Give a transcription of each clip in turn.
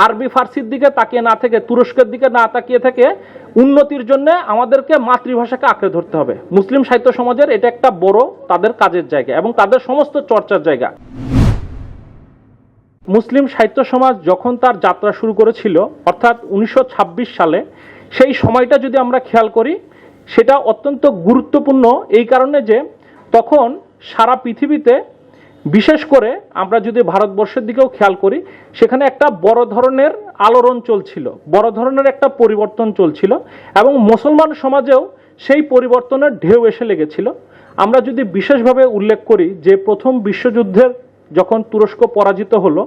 আরবি ফার্সির দিকে তাকিয়ে না থেকে, তুরস্কের দিকে না তাকিয়ে থেকে উন্নতির জন্য আমাদেরকে মাতৃভাষাকে আঁকড়ে ধরতে হবে। মুসলিম সাহিত্য সমাজের এটা একটা বড় তাদের কাজের জায়গা এবং তাদের সমস্ত চর্চার জায়গা। মুসলিম সাহিত্য সমাজ যখন তার যাত্রা শুরু করেছিল, অর্থাৎ উনিশশো ছাব্বিশ সালে, সেই সময়টা যদি আমরা খেয়াল করি, সেটা অত্যন্ত গুরুত্বপূর্ণ এই কারণে যে তখন সারা পৃথিবীতে বিশেষ করে আমরা যদি ভারতবর্ষের দিকেও খেয়াল করি, সেখানে একটা বড় ধরনের আলোড়ন চলছিল, বড় ধরনের একটা পরিবর্তন চলছিল এবং মুসলমান সমাজেও সেই পরিবর্তনের ঢেউ এসে লেগেছিল। আমরা যদি বিশেষভাবে উল্লেখ করি যে প্রথম বিশ্বযুদ্ধের যখন তুরস্ক পরাজিত হলো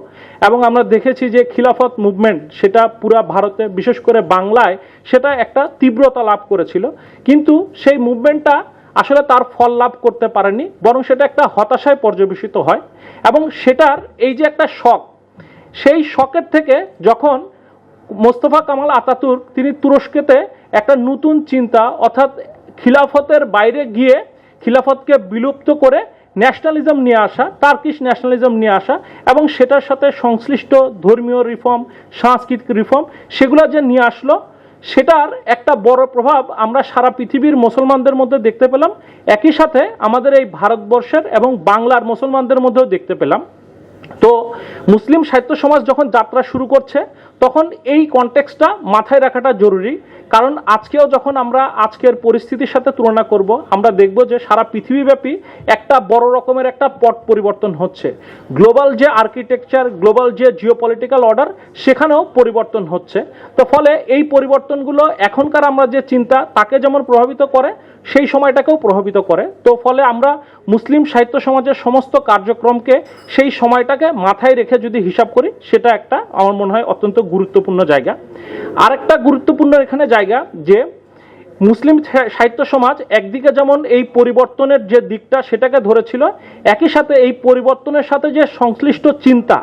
এবং আমরা দেখেছি যে খিলাফত মুভমেন্ট সেটা পুরা ভারতে, বিশেষ করে বাংলায়, সেটা একটা তীব্রতা লাভ করেছিল। কিন্তু সেই মুভমেন্টটা আসলে তার ফল লাভ করতে পারেনি, বরং সেটা একটা হতাশায় পর্যবেসিত হয় এবং সেটার এই যে একটা শখ, সেই শখের থেকে যখন মোস্তফা কামাল আতাতুর্ক তিনি তুরস্কেতে একটা নতুন চিন্তা অর্থাৎ খিলাফতের বাইরে গিয়ে খিলাফতকে বিলুপ্ত করে ন্যাশনালিজম নিয়ে আসা টার্কিশ ন্যাশনালিজম নিয়ে আসা এবং সেটার সাথে সংশ্লিষ্ট ধর্মীয় রিফর্ম সাংস্কৃতিক রিফর্ম সেগুলো যে নিয়ে আসলো সেটার একটা বড় প্রভাব আমরা সারা পৃথিবীর মুসলমানদের মধ্যে দেখতে পেলাম। একই সাথে আমাদের এই ভারতবর্ষের এবং বাংলার মুসলমানদের মধ্যেও দেখতে পেলাম। তো মুসলিম সাহিত্য সমাজ যখন যাত্রা শুরু করছে তখন এই কনটেক্সটটা মাথায় রাখাটা জরুরি। কারণ আজকেও যখন আমরা আজকের পরিস্থিতির সাথে তুলনা করব, আমরা দেখব যে সারা পৃথিবীব্যাপী একটা বড় রকমের একটা পট পরিবর্তন হচ্ছে। গ্লোবাল যে আর্কিটেকচার গ্লোবাল যে জিওপলিটিক্যাল অর্ডার সেখানেও পরিবর্তন হচ্ছে। তো ফলে এই পরিবর্তনগুলো এখনকার আমরা যে চিন্তা, তাকে যেমন প্রভাবিত করে, সেই সময়টাকেও প্রভাবিত করে। তো ফলে আমরা মুসলিম সাহিত্য সমাজের সমস্ত কার্যক্রমকে সেই সময়টাকে মাথায় রেখে যদি হিসাব করি, সেটা একটা আমার মনে হয় অত্যন্ত গুরুত্বপূর্ণ জায়গা। আরেকটা গুরুত্বপূর্ণ এখানে জায়গা যে মুসলিম সাহিত্য সমাজ একদিকে যেমন এই পরিবর্তনের যে দিকটা সেটাকে ধরেছিল, একই সাথে এই পরিবর্তনের সাথে যে সংশ্লিষ্ট চিন্তা,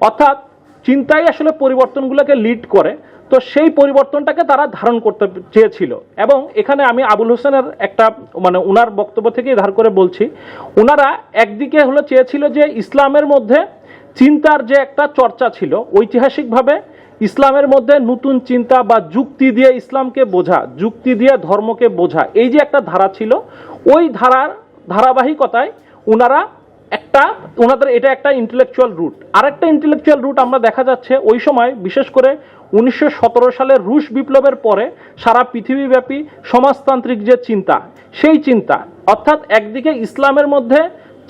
অর্থাৎ চিন্তাই আসলে পরিবর্তনগুলোকে লিড করে, তো সেই পরিবর্তনটাকে তারা ধারণ করতে চেয়েছিল। এবং এখানে আমি আবুল হোসেনের একটা মানে ওনার বক্তব্য থেকেই ধার করে বলছি ওনারা একদিকে হলো চেয়েছিল যে ইসলামের মধ্যে চিন্তার যে একটা চর্চা ছিল ঐতিহাসিকভাবে ইসলামের মধ্যে নতুন চিন্তা বা যুক্তি দিয়ে ইসলামকে বোঝা, যুক্তি দিয়ে ধর্মকে বোঝা, এই যে একটা ধারা ছিল, ওই ধারার ধারাবাহিকতায় ওনারা একটা ওনাদের এটা একটা ইন্টেলেকচুয়াল রুট আরেকটা ইন্টেলেকচুয়াল রুট আমরা দেখা যাচ্ছে ওই সময়, বিশেষ করে উনিশশো সালের রুশ বিপ্লবের পরে সারা পৃথিবীব্যাপী সমাজতান্ত্রিক যে চিন্তা, সেই চিন্তা, অর্থাৎ একদিকে ইসলামের মধ্যে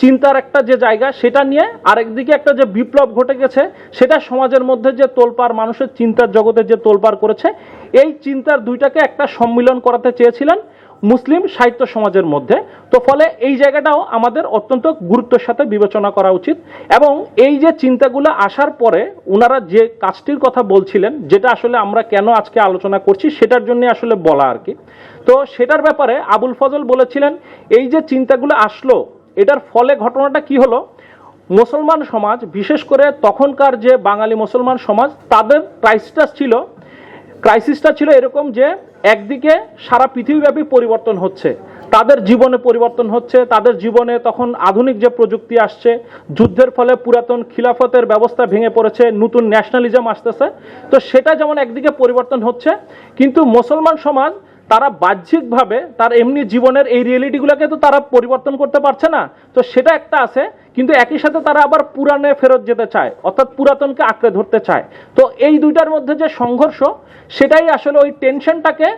চিন্তার একটা যে জায়গা, সেটা নিয়ে আরেকদিকে একটা যে বিপ্লব ঘটে গেছে, সেটা সমাজের মধ্যে যে তোলপাড়, মানুষের চিন্তার জগতে যে তোলপাড় করেছে, এই চিন্তার দুইটাকে একটা সম্মিলন করাতে চেয়েছিলেন মুসলিম সাহিত্য সমাজের মধ্যে। তো ফলে এই জায়গাটাও আমাদের অত্যন্ত গুরুত্বের সাথে বিবেচনা করা উচিত এবং এই যে চিন্তাগুলো আসার পরে ওনারা যে কাজটির কথা বলছিলেন, যেটা আসলে আমরা কেন আজকে আলোচনা করছি, সেটার জন্য আসলে বলা আর কি। তো সেটার ব্যাপারে আবুল ফজল বলেছিলেন, এই যে চিন্তাগুলো আসলো এটার ফলে ঘটনাটা কি হলো? মুসলমান সমাজ, বিশেষ করে তখনকার যে বাঙালি মুসলমান সমাজ, তাদের ক্রাইসিসটা ছিল। ক্রাইসিসটা ছিল এরকম যে একদিকে সারা পৃথিবীব্যাপী পরিবর্তন হচ্ছে, তাদের জীবনে পরিবর্তন হচ্ছে, তাদের জীবনে তখন আধুনিক যে প্রযুক্তি আসছে, যুদ্ধের ফলে পুরাতন খিলাফতের ব্যবস্থা ভেঙে পড়েছে, নতুন ন্যাশনালিজম আসতেছে। তো সেটা যেমন একদিকে পরিবর্তন হচ্ছে, কিন্তু মুসলমান সমাজ তারা বাহ্যিকভাবে তার এমনি জীবনের এই রিয়েলিটিগুলোকে তো তারা পরিবর্তন করতে পারছে না। তো সেটা একটা আছে, কিন্তু একই সাথে তারা আবার পুরাণে ফেরত যেতে চায়, অর্থাৎ পুরাতনকে আঁকড়ে ধরতে চায়। তো এই দুইটার মধ্যে যে সংঘর্ষ, সেটাই আসলে ওই টেনশনটাকে,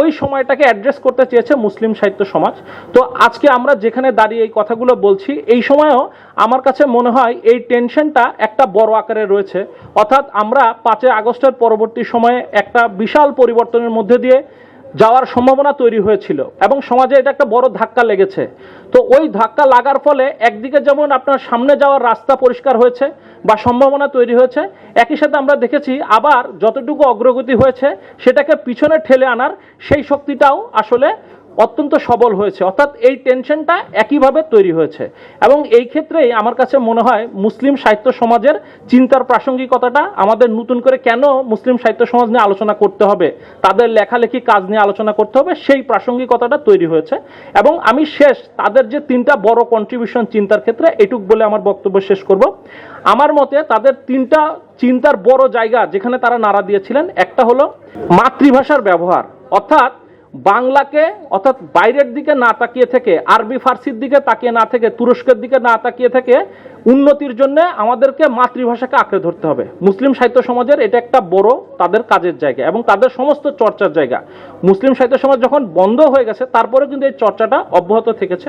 ওই সময়টাকে অ্যাড্রেস করতে চেয়েছে মুসলিম সাহিত্য সমাজ। তো আজকে আমরা যেখানে দাঁড়িয়ে এই কথাগুলো বলছি, এই সময়েও আমার কাছে মনে হয় এই টেনশনটা একটা বড় আকারে রয়েছে। অর্থাৎ আমরা পাঁচই আগস্টের পরবর্তী সময়ে একটা বিশাল পরিবর্তনের মধ্যে দিয়ে যাওয়ার সম্ভাবনা তৈরি হয়েছিল এবং সমাজে এটা একটা বড় ধাক্কা লেগেছে। তো ওই ধাক্কা লাগার ফলে একদিকে যেমন আপনার সামনে যাওয়ার রাস্তা পরিষ্কার হয়েছে বা সম্ভাবনা তৈরি হয়েছে, একই সাথে আমরা দেখেছি আবার যতটুকু অগ্রগতি হয়েছে, সেটাকে পিছনে ঠেলে আনার সেই শক্তিটাও আসলে অত্যন্ত সবল হয়েছে। অর্থাৎ এই টেনশনটা একইভাবে তৈরি হয়েছে। এবং এই ক্ষেত্রেই আমার কাছে মনে হয় মুসলিম সাহিত্য সমাজের চিন্তার প্রাসঙ্গিকতাটা আমাদের নতুন করে কেন মুসলিম সাহিত্য সমাজ নিয়ে আলোচনা করতে হবে, তাদের লেখালেখি কাজ নিয়ে আলোচনা করতে হবে, সেই প্রাসঙ্গিকতাটা তৈরি হয়েছে। এবং আমি শেষ তাদের যে তিনটা বড় কন্ট্রিবিউশন চিন্তার ক্ষেত্রে এটুক বলে আমার বক্তব্য শেষ করব। আমার মতে তাদের তিনটা চিন্তার বড় জায়গা যেখানে তারা নাড়া দিয়েছিলেন, একটা হলো মাতৃভাষার ব্যবহার। অর্থাৎ বাংলাকে, অর্থাৎ বাইরের দিকে না তাকিয়ে থেকে, আরবি ফার্সির দিকে তাকিয়ে না থেকে, তুরস্কের দিকে না তাকিয়ে থেকে উন্নতির জন্য আমাদেরকে মাতৃভাষাকে আঁকড়ে ধরতে হবে। মুসলিম সাহিত্য সমাজের এটা একটা বড় তাদের কাজের জায়গা এবং তাদের সমস্ত চর্চার জায়গা। মুসলিম সাহিত্য সমাজ যখন বন্ধ হয়ে গেছে তারপরে কিন্তু এই চর্চাটা অব্যাহত থেকেছে।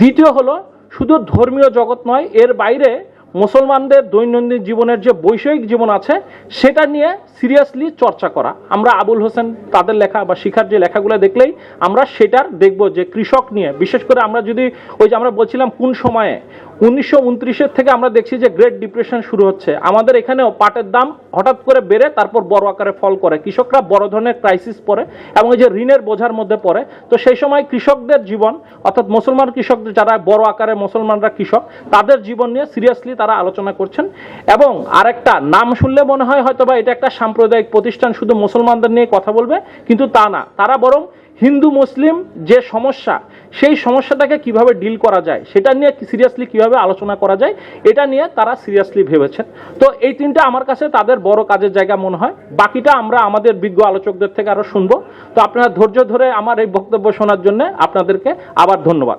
দ্বিতীয় হলো, শুধু ধর্মীয় জগৎ নয়, এর বাইরে মুসলমানদের দৈনন্দিন জীবনের যে বৈষয়িক জীবন আছে, সেটা নিয়ে সিরিয়াসলি চর্চা করা। আমরা আবুল হোসেন তাদের লেখা বা শিখার যে লেখাগুলো দেখলেই আমরা সেটার দেখব যে কৃষক নিয়ে, বিশেষ করে আমরা যদি ওই যে আমরা বলছিলাম কোন সময়ে উনিশশো থেকে আমরা দেখছি যে গ্রেট ডিপ্রেশন শুরু হচ্ছে। আমাদের এখানেও পাটের দাম হঠাৎ করে বেড়ে, তারপর বড় আকারে ফল করে। কৃষকরা বড় ধরনের ক্রাইসিস পড়ে এবং এই যে ঋণের বোঝার মধ্যে পড়ে, তো সেই সময় কৃষকদের জীবন, অর্থাৎ মুসলমান কৃষকদের যারা বড় আকারে মুসলমানরা কৃষক, তাদের জীবন নিয়ে সিরিয়াসলি তারা আলোচনা করছেন। এবং আরেকটা, নাম শুনলে মনে হয় হয়তোবা এটা একটা সাম্প্রদায়িক প্রতিষ্ঠান, শুধু মুসলমানদের নিয়ে কথা বলবে, কিন্তু তা না। তারা বরং হিন্দু, মুসলিম যে সমস্যা, সেই সমস্যাটাকে কীভাবে ডিল করা যায়, সেটা নিয়ে সিরিয়াসলি কীভাবে আলোচনা করা যায়, এটা নিয়ে তারা সিরিয়াসলি ভেবেছেন। তো এই তিনটা আমার কাছে তাদের বড় কাজের জায়গা মনে হয়। বাকিটা আমরা আমাদের বিজ্ঞ আলোচকদের থেকে আরও শুনব। তো আপনারা ধৈর্য ধরে আমার এই বক্তব্য শোনার জন্য আপনাদেরকে আবার ধন্যবাদ।